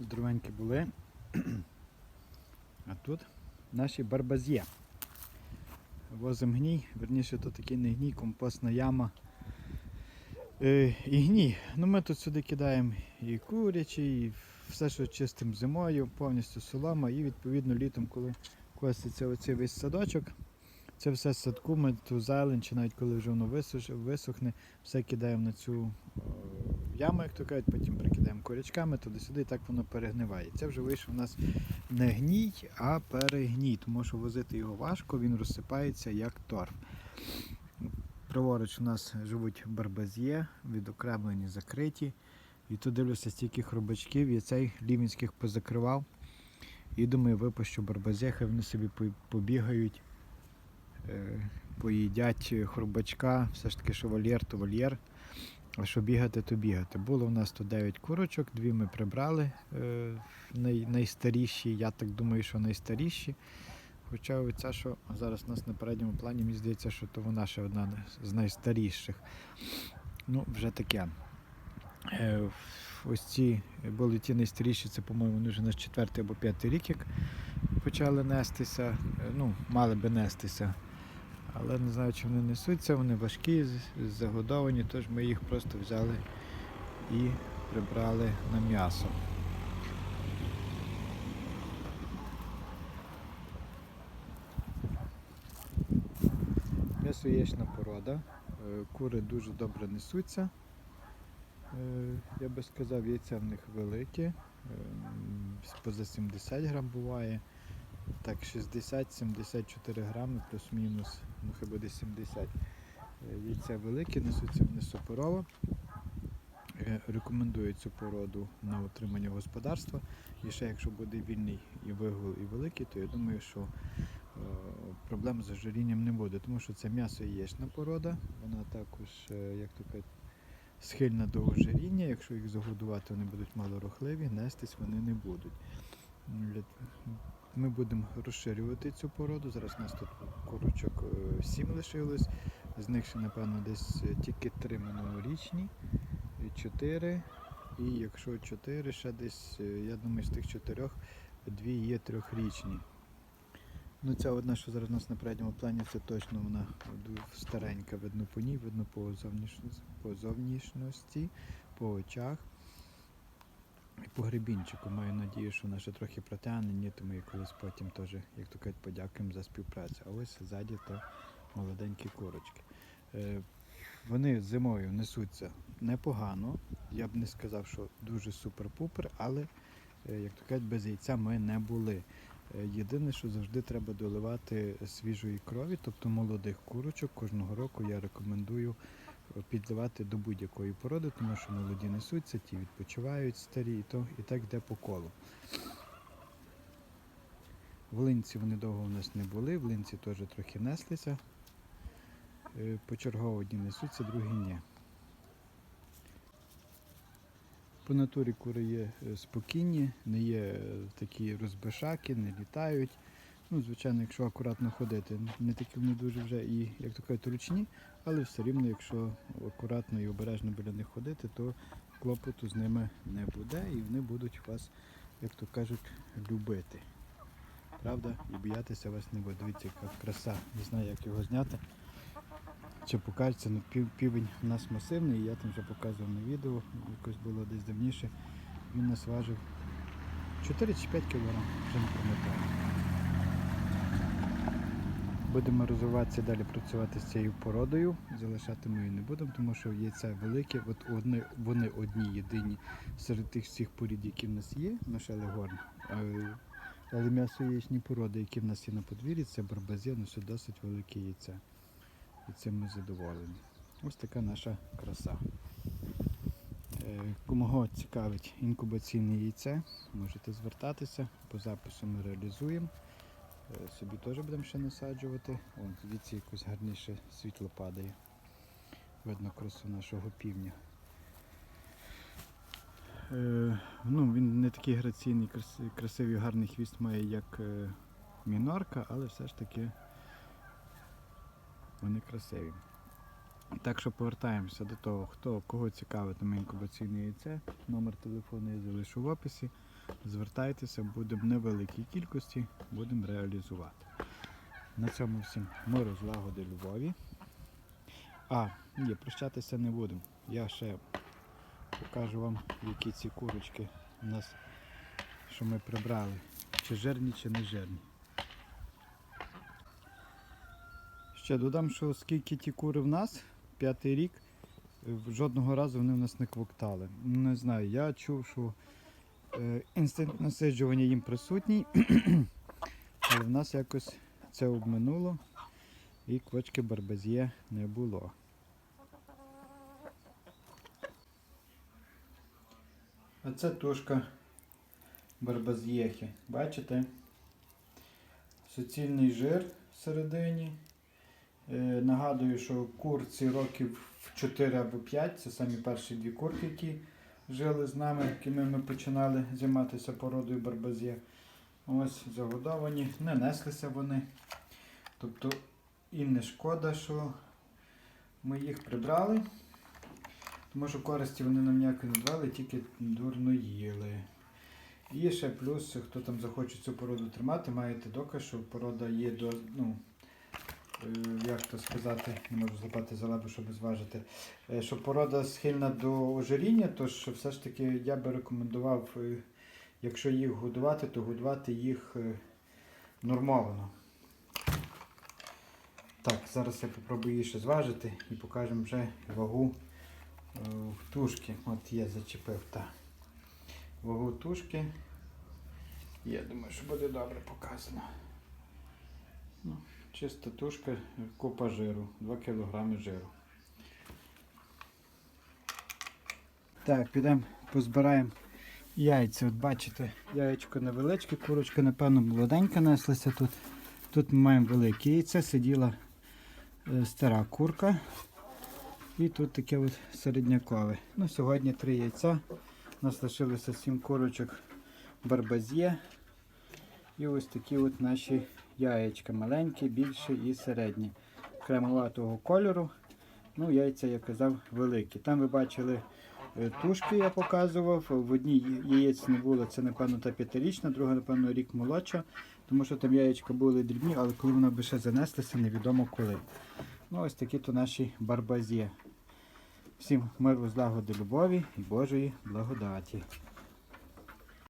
здоровенькі були. А тут наші барбазє. Возим гній, верніше то такий не гній, компостна яма. Е, і гній. Ну ми тут сюди кидаємо і курячі, і все, що чистим зимою, повністю солома, і відповідно літом, коли коситься оцей весь садочок, це все садку, ми ту зелень, чи навіть коли вже воно висохне, все кидаємо на цю е, яму, як то кажуть, потім прикидаємо корячками туди-сюди, і так воно перегниває. Це вже вийшов у нас не гній, а перегній, тому що возити його важко, він розсипається як торф. Праворуч у нас живуть барбазє, відокремлені, закриті. І тут дивлюся стільки хробачків, я цей лівінських позакривав. І думаю, випущу барбазє, хай вони собі побігають, поїдять хробачка, все ж таки, що вольєр, то вольєр. А що бігати, то бігати. Було у нас тут 9 курочок, дві ми прибрали, е, най, найстаріші, я так думаю, що найстаріші. Хоча оця, що зараз у нас на передньому плані, мені здається, що то вона ще одна з найстаріших. Ну, вже таке. Е, Ось ці були ті найстаріші, це, по-моєму, вони вже на четвертий або п'ятий рік, як почали нестися. Е, Ну, мали би нестися. Але не знаю, чи вони несуться, вони важкі, загодовані, тож ми їх просто взяли і прибрали на м'ясо. М'ясо яєчна порода. Е, Кури дуже добре несуться. Е, Я би сказав, яйця в них великі. е, Поза 70 грам буває. Так, 60-74 грами, плюс-мінус, ну хай буде 70. Е, Яйця великі, несуться вони суперово. Е, Рекомендую цю породу на утримання господарства. І ще якщо буде вільний і вигул, і великий, то я думаю, що е, проблем з ожирінням не буде, тому що це м'ясо яєчна порода, вона також, е, як то кажуть, схильна до ожиріння. Якщо їх загодувати, вони будуть малорухливі, нестись вони не будуть. Ми будемо розширювати цю породу. Зараз у нас тут курочок 7 лишилось. З них ще, напевно, десь е, тільки 3 минулорічні, 4. І якщо 4, ще десь, е, я думаю, з тих 4 дві є трьохрічні. Ну, ця одна, що зараз у нас на передньому плані, це точно вона старенька, видно по ній, видно по зовнішності, по очах. По гребінчику маю надію, що вона ще трохи протягне, ні, то ми колись потім теж, як то кажуть, подякуємо за співпрацю. А ось ззаді то молоденькі курочки. Е, Вони зимою несуться непогано. Я б не сказав, що дуже супер-пупер, але, е, як то кажуть, без яйця ми не були. Е, Єдине, що завжди треба доливати свіжої крові, тобто молодих курочок. Кожного року я рекомендую підливати до будь-якої породи, тому що молоді несуться, ті відпочивають старі, і, то, і так йде по колу. В линці вони довго у нас не були, в линці теж трохи неслися. Е, Почергово одні несуться, другі ні. По натурі кури є е, спокійні, не є е, такі розбишаки, не літають. Ну, звичайно, якщо акуратно ходити, не такі вони дуже вже і, як то кажуть, ручні, але все рівно, якщо акуратно і обережно біля них ходити, то клопоту з ними не буде і вони будуть вас, як то кажуть, любити. Правда? І боятися вас не буде. Дивіться, яка краса. Не знаю, як його зняти. Чи покажеться, ну пів, півень у нас масивний, я там вже показував на відео, якось було десь давніше. Він нас важив 4 чи 5 кг, вже не пам'ятаю. Будемо розвиватися далі працювати з цією породою. Залишати ми її не будемо, тому що яйця велике. От вони, вони одні єдині серед тих всіх порід, які в нас є, на шелегорн. Але м'ясо яєчні породи, які в нас є на подвір'ї, це барбазє, носить досить велике яйця. І цим ми задоволені. Ось така наша краса. Е, цікавить інкубаційне яйце, можете звертатися, по запису ми реалізуємо. Е, Собі теж будемо ще насаджувати. Вон, звідси якось гарніше світло падає. Видно красу нашого півня. Е, ну, він не такий граційний, красивий, гарний хвіст має, як е, мінорка, але все ж таки вони красиві. Так що повертаємося до того, хто кого цікавить на інкубаційне яйце. Номер телефону я залишу в описі. Звертайтеся, будемо в невеликій кількості, будемо реалізувати. На цьому всім миру, злагоди, любові. А, ні, прощатися не будемо. Я ще покажу вам, які ці курочки у нас, що ми прибрали. Чи жирні, чи не жирні. Ще додам, що оскільки ті кури в нас, п'ятий рік, жодного разу вони в нас не квоктали. Не знаю, я чув, що інстинкт насиджування їм присутній, але в нас якось це обминуло і квочки барбазє не було. А це тушка барбазєхи. Бачите? Суцільний жир всередині. Е, нагадую, що курці років 4 або 5, це самі перші дві курки, які жили з нами, якими ми починали займатися породою барбазє. Ось загодовані, не неслися вони. Тобто і не шкода, що ми їх прибрали. Тому що користі вони нам ніякої не давали, тільки дурно їли. І ще плюс, хто там захоче цю породу тримати, маєте доказ, що порода є до, ну, як то сказати, не можу злопати за лабу, щоб зважити, е, що порода схильна до ожиріння, тож все ж таки я би рекомендував, е, якщо їх годувати, то годувати їх е, нормовано. Так, зараз я попробую її ще зважити і покажемо вже вагу е, тушки. От я зачепив та вагу тушки. Я думаю, що буде добре показано. Чиста тушка, купа жиру, 2 кг жиру. Так, підемо позбираємо яйця. От бачите, яєчко невеличке, курочка, напевно, молоденька неслася тут. Тут ми маємо велике яйце, сиділа е, стара курка. І тут таке от середнякове. Ну, сьогодні три яйця. У нас лишилося сім курочок барбазє. І ось такі от наші яєчка. Маленькі, більші і середні. Кремоватого кольору. Ну, яйця, я казав, великі. Там ви бачили е, тушки, я показував. В одній яєць не було, це, напевно, та п'ятирічна, друга, напевно, рік молодша. Тому що там яєчка були дрібні, але коли вона би ще занеслася, невідомо коли. Ну, ось такі то наші барбазє. Всім миру, злагоди, любові і Божої благодаті.